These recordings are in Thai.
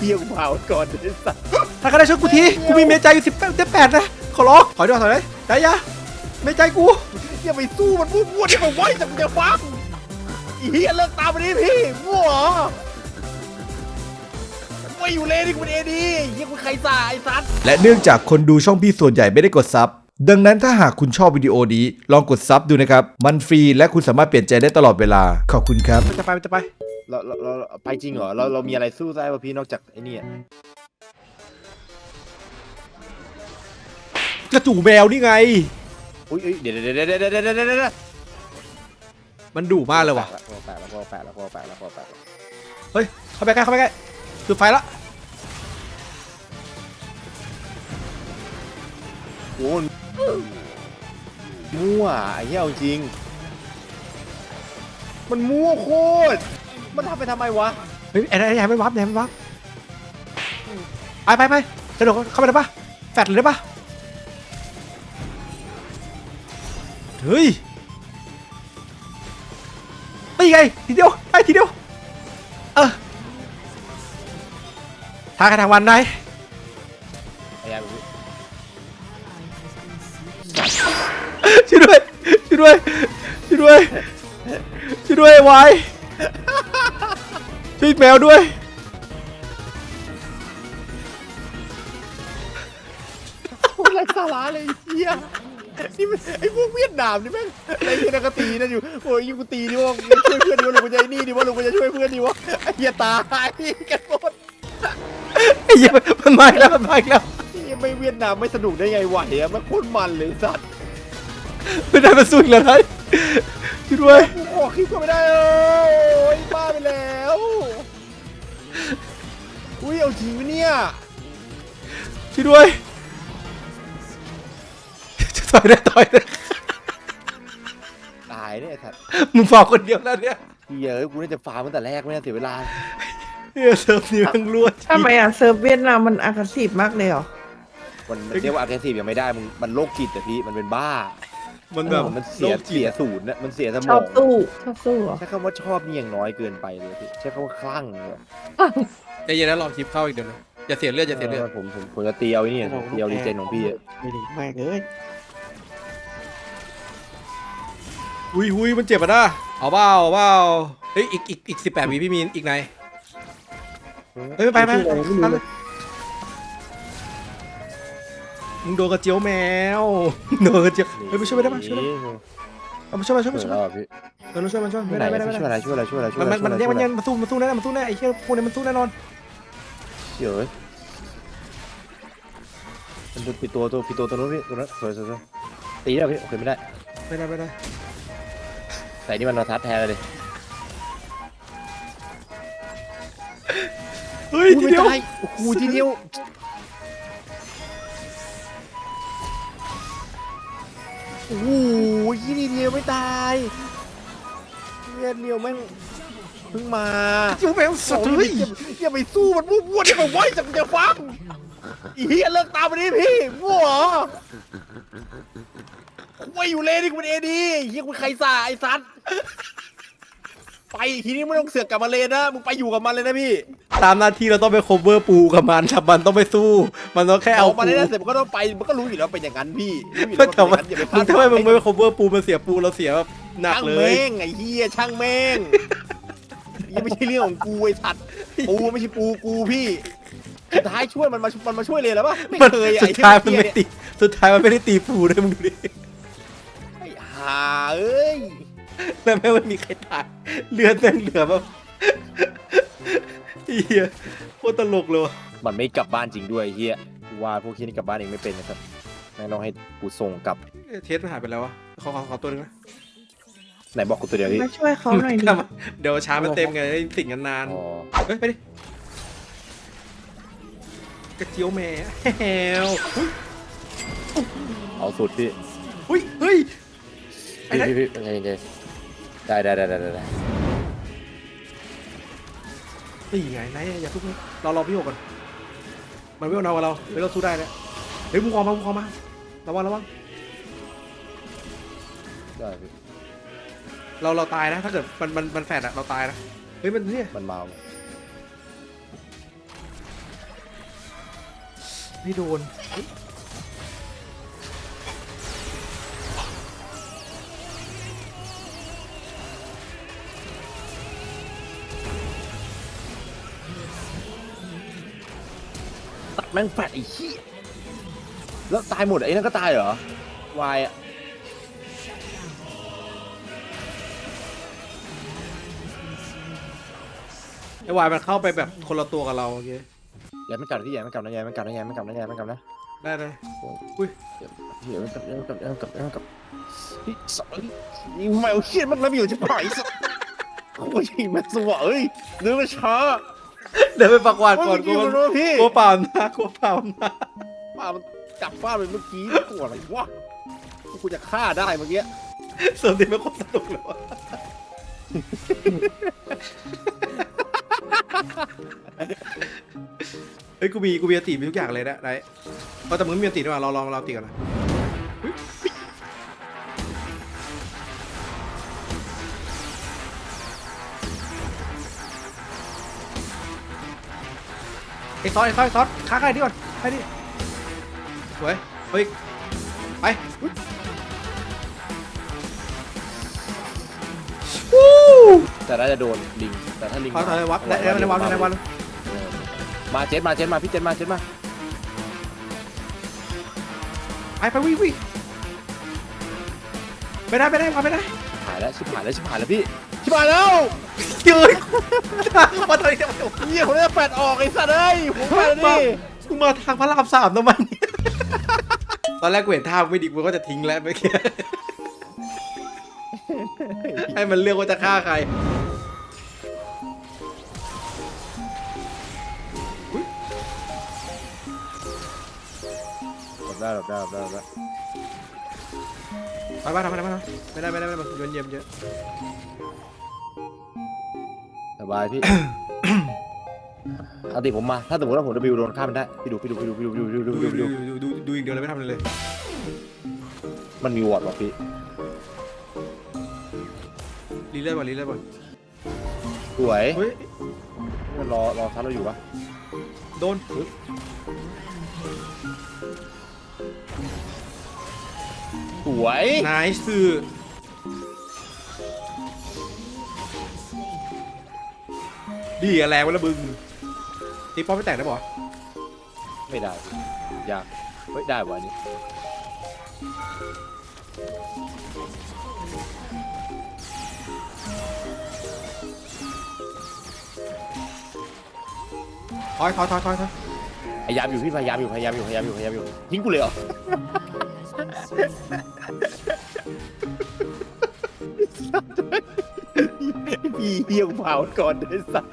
เฮียกูเผาก่อนไอ้สัสถ้าใครได้ช่วยกูที กูมีเมียใจอยู่สิบแปดสิบแปดนะ ขอร้องถอยด้วยถอยเลยได้ยะเมียใจกู อย่าไปสู้มันมั่วๆอย่าไปไว้แต่มึงจะฟังไอ้เฮียเลิกตามมันนี้พี่มั่วเหรอไม่อยู่เลยนี่กูเป็นเอดีเฮียกูใครจ่าไอ้สัส และเนื่องจากคนดูช่องพี่ส่วนใหญ่ไม่ได้กดซับ ดังนั้นถ้าหากคุณชอบวิดีโอนี้ ลองกดซับดูนะครับ มันฟรีและคุณสามารถเปลี่ยนใจได้ตลอดเวลา ขอบคุณครับจะไปจะไป เราเราเราไปจริงเหรอเราเรามีอะไรสู้ได้ป่ะพี่นอกจากไอ้เนี่ยกระจู่แมวนี่ไง อุ้ยอุ๊ยเดี๋ยวเดี๋ยวเดี๋ยวเดี๋ยวเดี๋ยวเดี๋ยวเดี๋ยวเดี๋ยวมันดุมากเลยว่ะ แปะแล้วแปะแล้วแปะแล้วแปะแล้วแปะแล้วเฮ้ย เข้าไปใกล้ เข้าไปใกล้คือไฟละโอ้ยมั่วไอ้เหี้ยเอาจริง มันมั่วโคตร มันทำไปทำไมวะเฮ้ยไอ้ไอ้ไอ้ไม่วับไอ้ไม่วับไปไปไปกระโดดเข้าไปได้ปะแฟดเลยได้ปะเฮ้ยตีไงทีเดียวไอ้ทีเดียวเออทางกันทางวันได้ไอ้ยาช่วยด้วยช่วยด้วยช่วยด้วยช่วยด้วยไวาย ช่วยแมวด้วย โคตรไร้สาระเลยไอ้เหี้ยนี่มันไอ้พวกเวียดนามนี่แม่งไอ้เหี้ยนักตีนั่นอยู่โอ้ยยิงกูตีดิวะช่วยเพื่อนดิวะหรือกูจะไอ้นี่ดิวะหรือกูจะช่วยเพื่อนดิวะไอ้เหี้ยตายกันหมดไอ้เหี้ยมันมาอีกแล้วมันมาอีกแล้วไอ้เหี้ยไม่เวียดนามไม่สนุกได้ไงวะเฮียมันโคตรมันเลยสัตว์ไม่ได้มาสู้อีกแล้วนะช่วยด้วยกูขอคลิปก็ไม่ได้เอ้ย จริงปะเนี่ยช่วยด้วยต่อยได้ต่อยได้ตายเนี่ยไอ้สัตว์มึงฝากคนเดียวแล้วเนี่ยเฮียเอ้ยกูน่าจะฟาร์มตั้งแต่แรกไม่น่าเสียเวลา เฮ้ยเซิร์ฟนี้มันรั่วทำไมอะเซิร์ฟเวียดนามมันอ g ก s ซีฟมากเลยเหรอ มันมันเรียกว่า aggressive ยังไม่ได้มึงมันโรคจิตอะพี่มันเป็นบ้า มันแบบมันเสียโรคจิตเสียศูนย์นะมันเสียสมชออบงสู้ ชอบสู้เหรอ ใช้คำว่าชอบนี่อย่างน้อยเกินไปเลยพี่ใช้คำว่าคลั่งเลย ใจเย็นนะรอคลิปเข้าอีกเดี๋ยวนะอย่าเสียเลือดอย่าเสียเลือดเออผมผมผมจะตีเอาไอ้นี่ตีเอาดีเจนของพี่อะไม่ดีมากเลยหุยหุยมันเจ็บอะนะเอาเปล่าเอาเปล่าเฮ้ยอีกอีกอีกสิบแปดวิพี่มีนอีกไหนเฮ้ยไปไปไปไปมึงโดนกระเจียวแมวโดนกระเจียวเฮ้ยไปช่วยไปได้ปะช่วยได้ปะ เอามาช่วยมาช่วยช่มาวยช่วยแล้มาวพี่เออเราช่วยมันช่วยไม่ไม่ได้ได้ไม่ไม่ได้ได้ไม่ได้ช่วยอะไรช่วยอะไรช่วยอะไรช่วยมันอะไรมันมันช่ยัวยงอะไรมันยังมาสู้มาสู้แน่มาสู้แน่ไอ้เชี่ยพวกนี้มันสู้แน่นอนเดี๋ยวมันปิดตัวตัวปิดตัวตัวนู้นพี่ตัวนั้นสวยสวยสวยตีได้พี่โอเคไม่ได้ไม่ได้ไม่ได้แต่นี่มันมาทัดแทนเลยเฮ้ยทีเดียวโอ้โหทีเดียวโอ้ โหทีเดียวไม่ตายเลียเดียวแม่งเพิ่งมาเจียวแมวสุดเลยอย่าอย่าไปสู้มันมั่วๆอย่าไปไว้จังจะฟังอีเหี้ยเลิกตามมันนี้พี่มั่วเหรอไม่อยู่เลยนี่กูเป็นเอดีเฮียกูใครสาไอ้สัตว์ไปทีนี้ไม่ต้องเสือกกลับมาเลยนะมึงไปอยู่กับมันเลยนะพี่ ตามหน้าที่เราต้องไป cover ปูกับมันถ้ามันต้องไปสู้ มันต้องแค่เอาเอามาปูได้เสร็จมันก็ต้องไปมันก็รู้อยู่แล้วเป็นอย่างนั้นพี่รู้อยู่ไม่แล้วว่าแต่เป็นอว่าย่างนั้นอย่าไปพลาดมึงทำไมมึงไม่ไป cover ปูมันเสียปูเราเสียแบบหนักช่างเลแม่ยงไอ้เฮียช่างแม่งยังไม่ใช่เรื่องของกูไอ้สัตว์ปูไม่ใช่ปูกูพี่สุดท้ายช่วยมันมามันมาช่วยเลยแล้วปะไม่มันเคยอะสุไอ้ดท้ายมันเหี้ไม่เนี่ยตีสุดท้ายมันไม่ได้ตีปูเลยมึงดูดิไอ้ห่าเอ้ย แล้วแม่งไม่มีใครตายเลือดแม่งเหลือแบบ เฮียโคตรตลกเลยว่ะมันไม่กลับบ้านจริงด้วยไอ้เฮียกูว่าพวกที่นี่กลับบ้านเองไม่เป็นนะครับแม่งต้องให้กูส่งกลับเอ๊ะเทสมันหายไปแล้ววะขอขอขอตัวนึงนะไหนบอกกูตัวเดียวพี่มาช่วยเขาหน่อยดิเดี๋ยวช้ามันเต็มไงได้สิ่งกันนานอ๋อเฮ้ยไปดิกระเจียวแม่แฮวเอาสุดพี่เฮ้ยเฮ้ย ไอ้พี่นั่นพี่พี่ใจเย็นๆได้ได้ได้ได้ได้ นี่ไงไหนอย่าทุกข์เรารอพี่โอก่อน มันไม่เอาเรากับเราไม่ยวเราสู้ได้เลยเฮ้ยมุกคอมามุกคอมาระวังระวังได้เราเราตายนะ ถ้าเกิดมันมันมันแฝดอะเราตายนะเฮ้ยมันเนี่ยมันเมาไม่โดน ตัดแม่งแฟดไอ้ขี้ยแล้วตายหมดไอ้นั่นก็ตายเหรอ วายอะไอ้วายมันเข้าไปแบบคนละตัวกับเราโอเคอย่าไม่กลับนะพี่อย่าไม่กลับนะอย่าไม่กลับนะอย่าไม่กลับนะอย่าไม่กลับนะได้เลยอุ้ยอย่าไม่กลับอย่าไม่กลับอย่าไม่กลับอย่าไม่กลับนี่สัตว์นี่แมวเขี้ยนมันระเบียบจะปล่อยสัตว์โอ้ยแม่งสวะเอ้ยเดินมาช้า เดี๋ยวไปปักหวาดโอ้ยก่อนเมื่อกูกี้มันรู้พี่กูเปล่านะกูเปล่านะป้ามันจับป้าไปเมื่อกี้ตัวอะไรวะกูจะฆ่าได้เมื่อกี้เสริมดีไม่ครบสนุกเลยวะเฮ้ยกูมีกูมีอติมีทุกอย่างเลยนะไรเพราะแต่มึงไม่มีอติด้วยว่ะเราลองเราตีกันนะ ไอ้ซอสไอ้ซอสไอ้ซอสค้าใครดิก่อนใครดิสวยเฮ้ยไปอุ๊ยแต่น่าจะโดนลิง แต่ถ้าลิงขอถอยวัดได้ได้ได้วัดได้วัดเออมาเจ็ดมาเจ็ดมาพี่เจ็ดมาเจ็ดมาไปไปวิ่งวิ่งไม่ได้ไม่ได้มาไม่ได้หายแล้วชิบหายแล้วชิบหายแล้วพี่ ชิบหายแล้วยืนมาตอนนี้ทำไมวะเหี้ยผมได้แปดออกไอ้สัตว์เอ้ยผมแปดแล้วดิมึงมาทางพระรามสามทำไมตอนแรกกูเห็นท่าไม่ดีกูก็จะทิ้งแล้วเมื่อกี้ให้มันเลือกว่าจะฆ่าใครหลบได้หลบได้หลบได้หลบ ได้ไปบ้านทำไมทำไม่ได้ไม่ได้ไม่ได้โยนเยี่ยมเยอะสบายพี่ เอาติผมมา ถ้าสมมติว่าผมจะบิวโดนฆ่ามันได้ พี่ดูพี่ดูพี่ดูพี่ดูพี่ดูพี่ดูดูพี่ดูดูดูดูดูอย่างเดียวเลยไม่ทำอะไรเลยมันมีวอร์ดว่ะพี่ รีเลื่อนบ่อนรีเลื่อนบ่อนสวยเฮ้ย มันรอรอซัดเราอยู่ปะโดน วยนายสื่อดีอะแรงวะละบึงตีป้อมไม่แตกได้ป่ะไม่ได้ยากเฮ้ยได้ว่ะอันนี้ถอยถอยถอยถอยถอยพยายามอยู่พี่พยายามอยู่พยายามอยู่พยายามอยู่พยายามอยู่ทิ้งกูเลยเหรอ พี่เหี้ยงเผาก่อนเลยสัส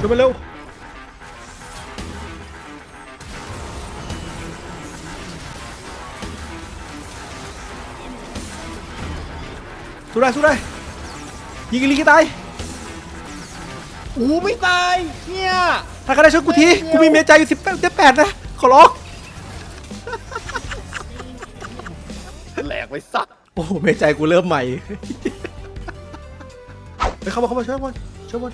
ดูมาเร็วสู้ได้สู้ได้ยิงอีลีกี่ตายอู้ไม่ตายเนี่ยถ้าก็ได้ช่วยกูทีกูมีเมียใจอยู่สิบแปดสิบแปดนะขอร้อง แหลกไปสักโอ้โหเมียใจกูเริ่มใหม่ไปเข้ามาเข้ามาช่วยบอลช่วยบอล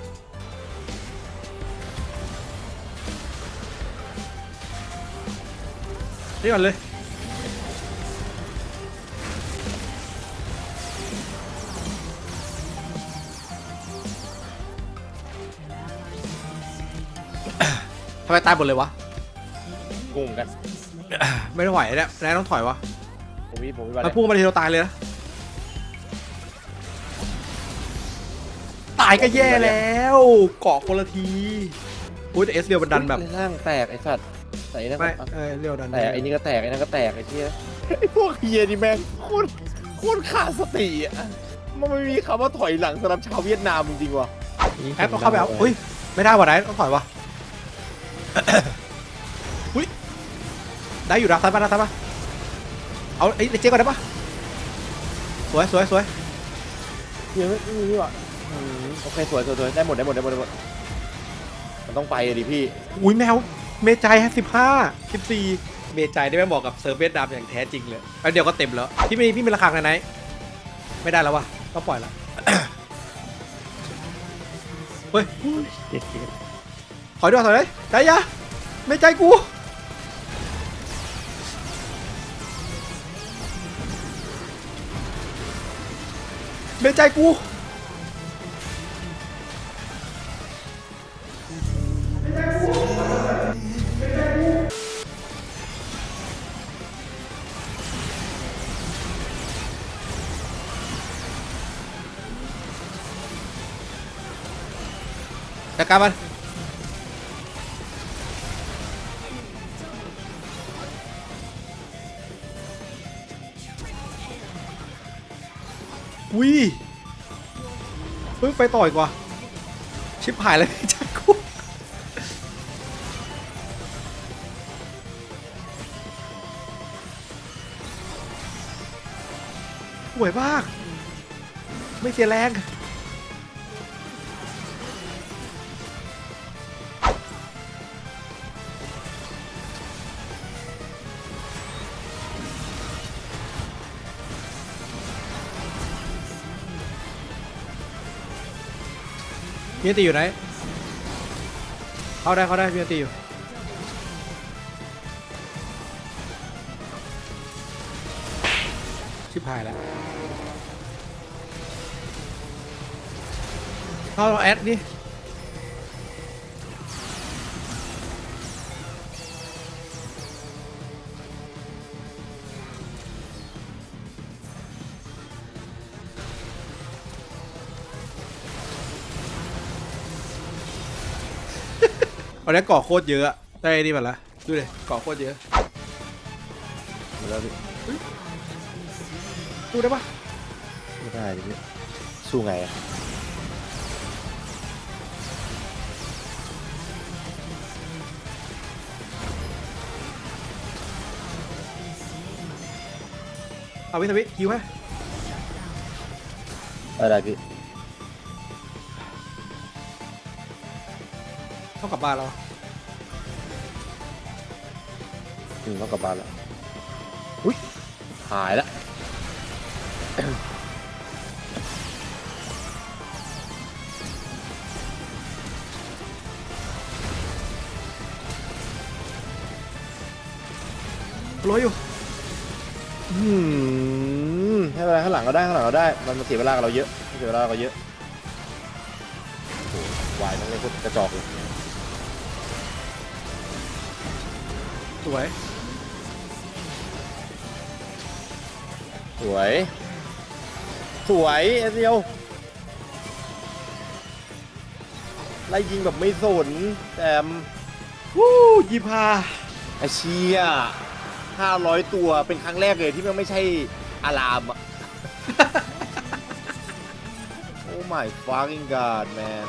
นี่ก่อนเลยทำไมตายหมดเลยวะ งงกัน ไม่ไหวแล้วนายต้องถอยวะ ผมมีผมมีมันพุ่งมาทีเราตายเลยนะตายก็แย่แล้วเกาะคนละทีอุ้ยแต่เอสเรียวมันดันแบบร่างแตกไอ้สัตว์แต่ไอ้นั่นไม่ก็เออเรียวดันแตกไอ้นี่ก็แตกไอ้นั่นก็แตกไอ้เที่ยไอ้พวกเฮียนี่แม่งโคตรโคตรขาดสติอะมันไม่มีคำว่าถอยหลังสำหรับชาวเวียดนามจริงๆว่ะแอปต้องเข้าไปเอาอุ้ยไม่ได้ว่ะไหนต้องถอยวะอุ้ยได้อยู่นะทันปะทันปะ เอาไอ้เจ๊ก่อนได้ปะสวยสวยสวยเฮียไม่ไม่มีว่ะอืมโอเคสวยสวยสวยได้หมดได้หมดได้หมดได้หมดมันต้องไปอะดิพี่ อุ้ยแมวเมจายฮะสิบห้าสิบสี่เมจายได้ไม่บอกกับเซิร์ฟเวียดนามอย่างแท้จริงเลยแล้วเดี๋ยวก็เต็มแล้ว พี่มีพี่มีราคาไหนไหนไม่ได้แล้ววะต้องปล่อยละ เฮ้ยเจ็ดเจ็ดถอยด้วยถอยเลยได้ยะไม่ใจกู ไม่ใจกูจัดการมัน วิเฮ้ยไปต่อยกว่า ชิบหายเลยจักกูสวยมาก ไม่เสียแรง มีอันตีอยู่ไหน เข้าได้เข้าได้มีอันตีอยู่ ชิบหายแล้ว เข้าแอดนี่ ตอนนี้เกาะโคตรเยอะอะได้นี่มาละดูดิเกาะโคตรเยอะหมดแล้วพี่ดูได้ปะไม่ได้ดิพี่สู้ไงอะเอาวิทวิคิวไหมได้ได้พี่ เท่ากับบ้านเราอืมต้องกลับบ้านแล้วอุ้ยหายละรวยอยู่อืมให้เวลาข้างหลังก็ได้ข้างหลังก็ได้ มันมาเสียเวลากับเราเยอะมันเสียเวลากับเราเยอะโอ้โหวายมันเลยพวกกระจอกเลย สวย สวย สวยเอสเดียวไล่ยิงแบบไม่สนแต่วู้ยี่พาไอเชียห้าร้อยตัวเป็นครั้งแรกเลยที่มันไม่ใช่อารามอะโอ้ my fucking god man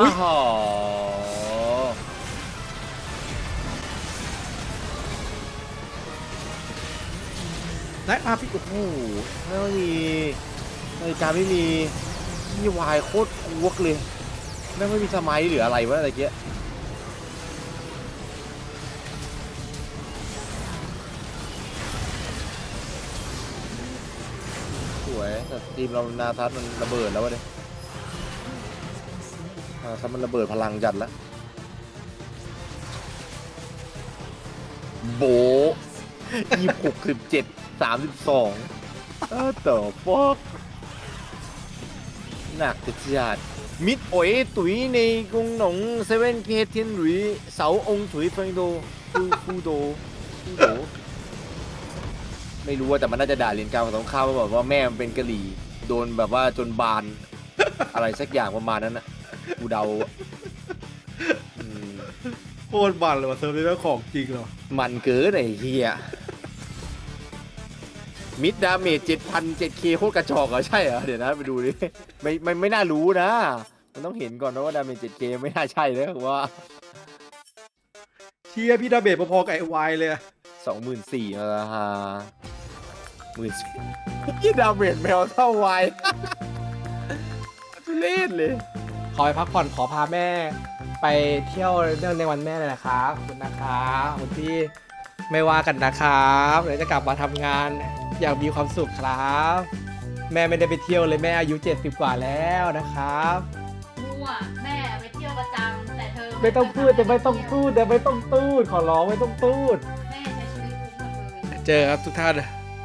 อ้าวและมาพี่โอ้โหโอ้โหไม่มีนาฬิกาไม่มีนี่วายโคตรกวกเลยแม่งไม่มีสมัยหรืออะไรวะอะไรเงี้ยสวยแต่ทีมเรานาทัศน์มันระเบิดแล้ววะเนี่ย นามันระเบิดพลังจัดแล้วโบยี่หกสิบเจ็ดสามสิบสองเออต่อฟอกหนักจัดมิดโอยตุ๋ยในกรุงหนงเซเว่นเคเทียนหรือเสาองค์ถุยเฟิงโดฟูฟูโดฟูโดไม่รู้ว่าแต่มันน่าจะด่าเรียนการผสมข้าวว่าแบบว่าแม่มันเป็นกะหรี่ โดนแบบว่าจนบาน อะไรสักอย่างประมาณนั้นนะ กูเดาอืมโคตรมันเลยว่ะเซิร์ฟนี้แม่งของจริงเหรอมันเกินไอ้เฮียมิดดาเมจเจ็ดพันเจ็ดเคโคตรกระจอกเหรอใช่เหรอเดี๋ยวนะไปดูดิไม่ไม่ไม่น่ารู้นะ มันต้องเห็นก่อนนะว่าดาเมจเจ็ดเคไม่น่าใช่เลยผมว่าเชียร์พี่ดาเบจพอๆกับไอ้วายเลยอะสองหมื่นสี่มาละฮะหมื่นยี่ดาเมจแมวเท่าไวายทุเล่นเลย ขอไปพักผ่อนขอพาแม่ ไปเที่ยวเนื่องในวันแม่เลยนะครับขอบคุณนะครับขอบคุณที่ไม่ว่ากันนะครับเดี๋ยวจะกลับมาทำงานอย่างมีความสุขครับ แม่ไม่ได้ไปเที่ยวเลยแม่อายุ 70 กว่าแล้วนะครับมั่วแม่ไปเที่ยวประจำแต่เธอไม่ต้องพูดแต่ไม่ต้องพูดแต่ไม่ต้องตูดขอร้องไม่ต้องตูดแม่ใช้ชีวิตคุ้มหมดเลยเจอครับทุกท่าน